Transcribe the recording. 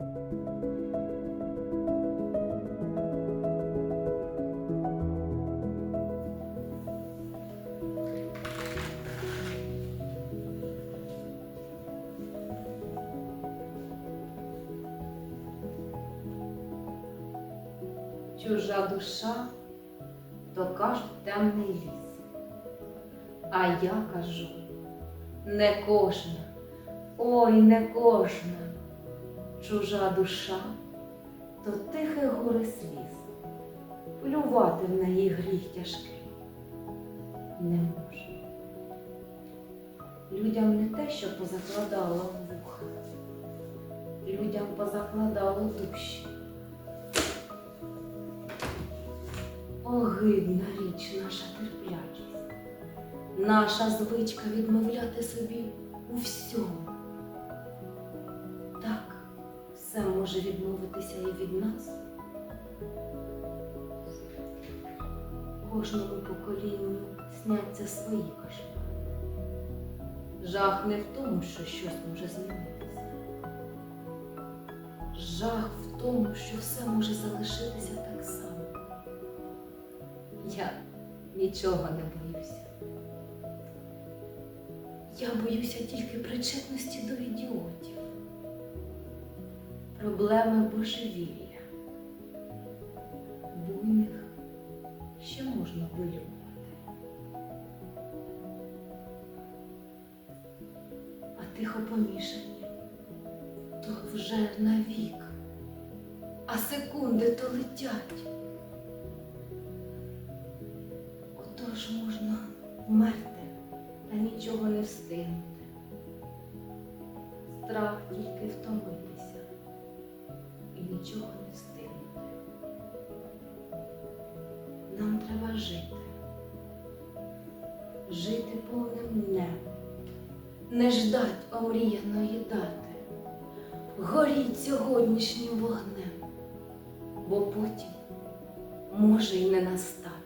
Чужа душа, то кажуть темний ліс. А я кажу, не кожна, ой, не кожна. Чужа душа, то тихе горе сліз. Плювати в неї гріх тяжкий не можу. Людям не те, що позакладало вуха, людям позакладало душі. Огидна річ наша терплячість, наша звичка відмовляти собі у всьому. Може відмовитися і від нас. Кожному поколінню сняться свої кошмари. Жах не в тому, що щось може змінитися. Жах в тому, що все може залишитися так само. Я нічого не боюся. Я боюся тільки причетності до ідіотів, проблеми божевілля, буйних, що можна вилюбувати. А тихо помішані, то вже навік, а секунди то летять. Отож можна вмерти та нічого не встигнути. Страх тільки втомитися і нічого не встигнути. Нам треба жити, жити повним днем, не ждать омріяної дати, горіть сьогоднішнім вогнем, бо потім може й не настати.